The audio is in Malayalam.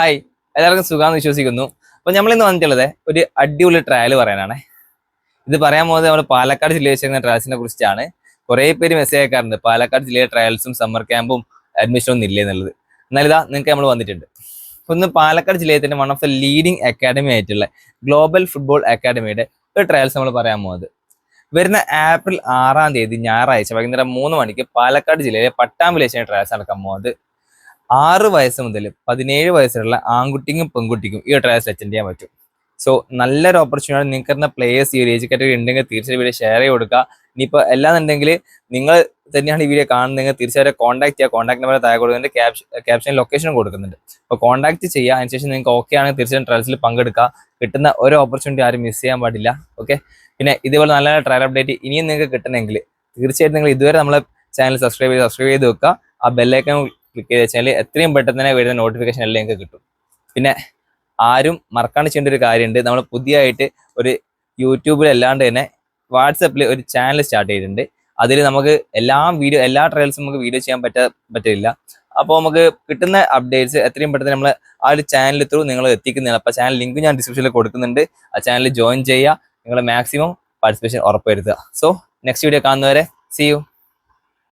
ഹായ് എല്ലാവർക്കും സുഖമാണെന്ന് വിശ്വസിക്കുന്നു. അപ്പൊ നമ്മൾ ഇന്ന് വന്നിട്ടുള്ളത് ഒരു അടിപൊളി ട്രയൽ പറയാനാണ്. ഇത് പറയാൻ പോകുന്നത് നമ്മൾ പാലക്കാട് ജില്ലയിൽ വെച്ചിരുന്ന ട്രയൽസിനെ കുറിച്ചാണ് കുറെ പേര് മെസ്സേജ് അയക്കാറുണ്ട്. പാലക്കാട് ജില്ലയിലെ ട്രയൽസും സമ്മർ ക്യാമ്പും അഡ്മിഷനും ഒന്നും ഇല്ലേ എന്നുള്ളത്. എന്നാൽ ഇതാ നിങ്ങൾക്ക് നമ്മൾ വന്നിട്ടുണ്ട്. അപ്പൊ ഇന്ന് പാലക്കാട് ജില്ലയിൽ തന്നെ one of the leading academy ആയിട്ടുള്ള ഗ്ലോബൽ ഫുട്ബോൾ അക്കാഡമിയുടെ ഒരു ട്രയൽസ് നമ്മൾ പറയാൻ പോകുന്നത്. വരുന്ന ഏപ്രിൽ ആറാം തീയതി ഞായറാഴ്ച വൈകുന്നേരം മൂന്ന് മണിക്ക് പാലക്കാട് ജില്ലയിലെ പട്ടാമ്പിലേശാണ് ട്രയൽസ് നടക്കാൻ പോകുന്നത്. ആറ് വയസ്സ് മുതൽ പതിനേഴ് വയസ്സുള്ള ആൺകുട്ടിക്കും പെൺകുട്ടിക്കും ഈ ട്രയൽസ് അറ്റൻഡ് ചെയ്യാൻ പറ്റും. സോ നല്ലൊരു ഓപ്പർച്യൂണിറ്റി നിങ്ങൾക്ക് തരുന്ന പ്ലേയേഴ്സ് ഈ ഒരു ഏജ് കാറ്റഗറി ഉണ്ടെങ്കിൽ തീർച്ചയായും വീഡിയോ ഷെയർ ചെയ്ത് കൊടുക്കുക. ഇനിയിപ്പോൾ എല്ലാന്നുണ്ടെങ്കിൽ നിങ്ങൾ തന്നെയാണ് ഈ വീഡിയോ കാണുന്നതെങ്കിൽ തീർച്ചയായും കോൺടാക്ട് ചെയ്യുക. കോൺടാക്ട് നമ്പർ താഴെ കൊടുക്കുന്നുണ്ട് ക്യാപ്ഷൻ ക്യാപ്ഷൻ ലൊക്കേഷനും കൊടുക്കുന്നുണ്ട്. അപ്പോൾ കോൺടാക്ട് ചെയ്യുക. അതിനുശേഷം നിങ്ങൾക്ക് ഓക്കെ ആണെങ്കിൽ തീർച്ചയായും ട്രയൽസിൽ പങ്കെടുക്കുക. കിട്ടുന്ന ഒരു ഓപ്പർച്യൂണിറ്റി ആരും മിസ് ചെയ്യാൻ പാടില്ല. ഓക്കെ പിന്നെ ഇതുപോലെ നല്ല ട്രയൽ അപ്ഡേറ്റ് ഇനിയും നിങ്ങൾക്ക് കിട്ടണമെങ്കിൽ തീർച്ചയായിട്ടും നിങ്ങൾ ഇതുവരെ നമ്മളെ ചാനൽ സബ്സ്ക്രൈബ് ചെയ്ത് സബ്സ്ക്രൈബ് ചെയ്ത് വെക്കുക. ആ ബെല്ലൈക്കൺ ക്ലിക്ക് ചെയ്ത് വെച്ചാൽ എത്രയും പെട്ടെന്ന് തന്നെ വരുന്ന നോട്ടിഫിക്കേഷൻ എല്ലാം നിങ്ങൾക്ക് കിട്ടും. പിന്നെ ആരും മറക്കാണ്ട് ചെയ്യേണ്ട ഒരു കാര്യമുണ്ട്. നമ്മൾ പുതിയതായിട്ട് ഒരു യൂട്യൂബിൽ അല്ലാണ്ട് തന്നെ വാട്സപ്പിൽ ഒരു ചാനൽ സ്റ്റാർട്ട് ചെയ്തിട്ടുണ്ട്. അതിൽ നമുക്ക് എല്ലാ വീഡിയോ എല്ലാ ട്രയൽസും നമുക്ക് വീഡിയോ ചെയ്യാൻ പറ്റ പറ്റില്ല. അപ്പോൾ നമുക്ക് കിട്ടുന്ന അപ്ഡേറ്റ്സ് എത്രയും പെട്ടെന്ന് നമ്മൾ ആ ഒരു ചാനൽ ത്രൂ നിങ്ങൾ എത്തിക്കുന്നതാണ്. അപ്പോൾ ചാനൽ ലിങ്ക് ഞാൻ ഡിസ്ക്രിപ്ഷനിൽ കൊടുക്കുന്നുണ്ട്. ആ ചാനൽ ജോയിൻ ചെയ്യുക. നിങ്ങൾ മാക്സിമം പാർട്ടിസിപ്പേഷൻ ഉറപ്പുവരുത്തുക സോ നെക്സ്റ്റ് വീഡിയോ കാണുന്നവരെ സി യു